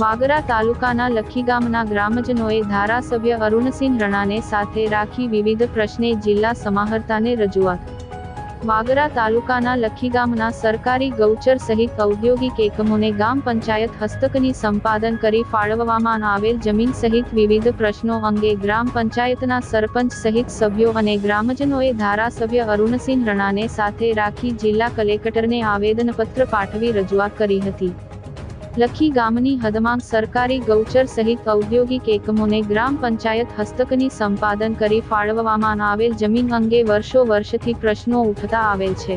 વાગરા તાલુકાના લખીગામના ગ્રામજનોએ ધારાસભ્ય અરુણસિંહ રણાને સાથે રાખી વિવિધ પ્રશ્ને જિલ્લા સમાહર્તાને રજૂઆત. વાગરા તાલુકાના લખીગામના સરકારી ગૌચર સહિત ઔદ્યોગિક એકમોને ગામ પંચાયત હસ્તકની સંપાદન કરી ફાળવવામાં આવેલ જમીન સહિત વિવિધ પ્રશ્નો અંગે ગ્રામ પંચાયતના સરપંચ સહિત સભ્યો અને ગ્રામજનોએ ધારાસભ્ય અરુણસિંહ રણાને સાથે રાખી જિલ્લા કલેક્ટરને આવેદનપત્ર પાઠવી રજૂઆત કરી હતી. લખી ગામની હદમાં સરકારી ગૌચર સહિત ઔદ્યોગિક એકમોને ગ્રામ પંચાયત હસ્તકની સંપાદન કરી ફાળવવામાં આવેલ જમીન અંગે વર્ષો વર્ષથી પ્રશ્નો ઉઠતા આવેલ છે.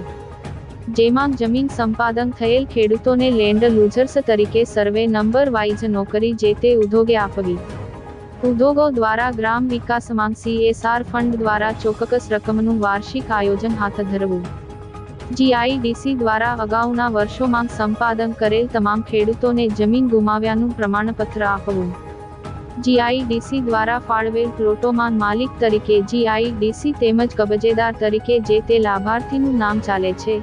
જેમાં જમીન સંપાદન થયેલ ખેડૂતોને લેન્ડ લૂઝર્સ તરીકે સર્વે નંબર વાઇઝ નોકરી જે તે ઉદ્યોગે આપવી. ઉદ્યોગો દ્વારા ગ્રામ વિકાસમાં સીએસઆર ફંડ દ્વારા ચોક્કસ રકમનું વાર્ષિક આયોજન હાથ ધરવું. જીઆઈડીસી દ્વારા અગાઉના વર્ષોમાં સંપાદન કરેલ તમામ ખેડૂતોને જમીન ગુમાવ્યાનું પ્રમાણપત્ર આપવું. જીઆઈડીસી દ્વારા ફાળવેલ પ્લોટોમાં માલિક તરીકે જીઆઈડીસી તેમજ કબજેદાર તરીકે જે તે લાભાર્થીનું નામ ચાલે છે,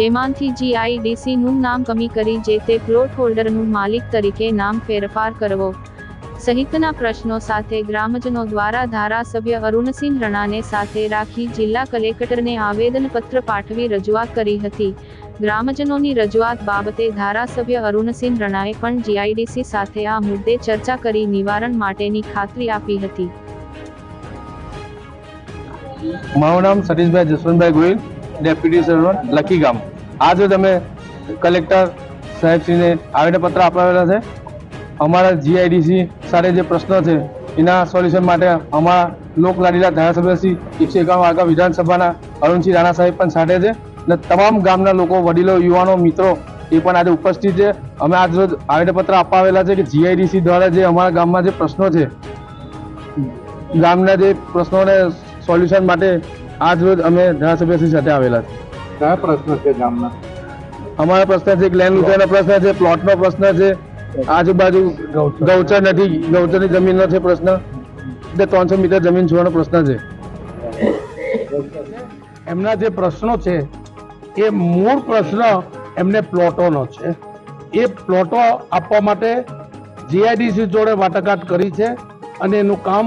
જેમાંથી જીઆઈડીસીનું નામ કમી કરી જે તે પ્લોટ હોલ્ડરનું માલિક તરીકે નામ ફેરફાર કરવો. સહિતના પ્રશ્નો સાથે ગ્રામજનો દ્વારા ધારાસભ્ય અરુણસિંહ રણાને સાથે રાખી જિલ્લા કલેક્ટરને આવેદનપત્ર પાઠવી રજૂઆત કરી હતી. ગ્રામજનોની રજૂઆત બાબતે ધારાસભ્ય અરુણસિંહ રણાએ પણ જીઆઈડીસી સાથે આ મુદ્દે ચર્ચા કરી નિવારણ માટેની ખાતરી આપી હતી. મારું નામ સતીશભાઈ જસવંતભાઈ ગોહિલ, ડેપ્યુટી લકી ગામ આજે તમે કલેક્ટર સાહેબશ્રીને આવેદનપત્ર અપાવેલા છે. અમારા જીઆઈડીસી સાથે જે પ્રશ્નો છે એના સોલ્યુશન માટે અમારા લોકલાડીલા ધારાસભ્ય શ્રી એકસો એકાવન આગળ વિધાનસભાના અરુણસિંહ રાણા સાહેબ પણ સાથે છે અને તમામ ગામના લોકો વડીલો યુવાનો મિત્રો એ પણ આજે ઉપસ્થિત છે. અમે આજ રોજ આવેદનપત્ર અપાવેલા છે કે જીઆઈડીસી દ્વારા જે અમારા ગામમાં જે પ્રશ્નો છે ગામના જે પ્રશ્નોને સોલ્યુશન માટે આજ રોજ અમે ધારાસભ્યશ્રી સાથે આવેલા છે. કયા પ્રશ્ન છે ગામના? અમારા પ્રશ્ન છે લેન્ડ લૂંટવાનો પ્રશ્ન છે પ્લોટનો પ્રશ્ન છે આજુબાજુ ગૌચર. નથી ગૌચરની જમીનનો છે પ્રશ્ન. એટલે ત્રણસો મીટર જમીન છોડવાનો પ્રશ્ન છે. એમના જે પ્રશ્નો છે એ મૂળ પ્રશ્ન એમને પ્લોટોનો છે. એ પ્લોટો આપવા માટે જીઆઈડીસી જોડે વાટાઘાટ કરી છે અને એનું કામ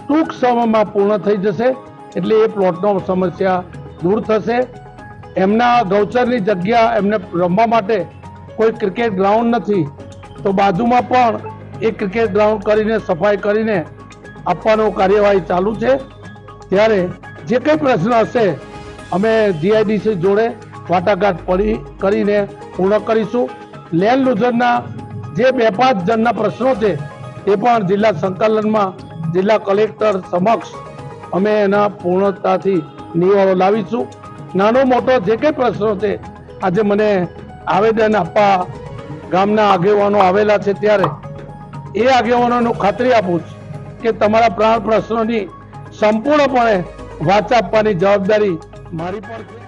ટૂંક સમયમાં પૂર્ણ થઈ જશે એટલે એ પ્લોટનો સમસ્યા દૂર થશે. એમના ગૌચરની જગ્યા એમને રમવા માટે કોઈ ક્રિકેટ ગ્રાઉન્ડ નથી. તો બાજુમાં પણ એ ક્રિકેટ ગ્રાઉન્ડ કરીને, સફાઈ કરીને આપવાનો કાર્યવાહી ચાલુ છે. ત્યારે જે કંઈ પ્રશ્ન હશે, અમે જીઆઈડીસી જોડે વાટાઘાટ પડી, કરીને પૂર્ણ કરીશું. લેન્ડ લુઝરના જે બે પાંચ જણના પ્રશ્નો છે, એ પણ જિલ્લા સંકલનમાં જિલ્લા કલેક્ટર સમક્ષ અમે એના પૂર્ણતાથી નિવારો લાવીશું. નાનો મોટો જે કંઈ પ્રશ્નો છે, આજે મને આવેદન આપવા ગામના આગેવાનો આવેલા છે ત્યારે એ આગેવાનોને ખાતરી આપું છું કે તમારા પ્રાણ પ્રશ્નોની સંપૂર્ણપણે વાચ આપવાની જવાબદારી મારી છે.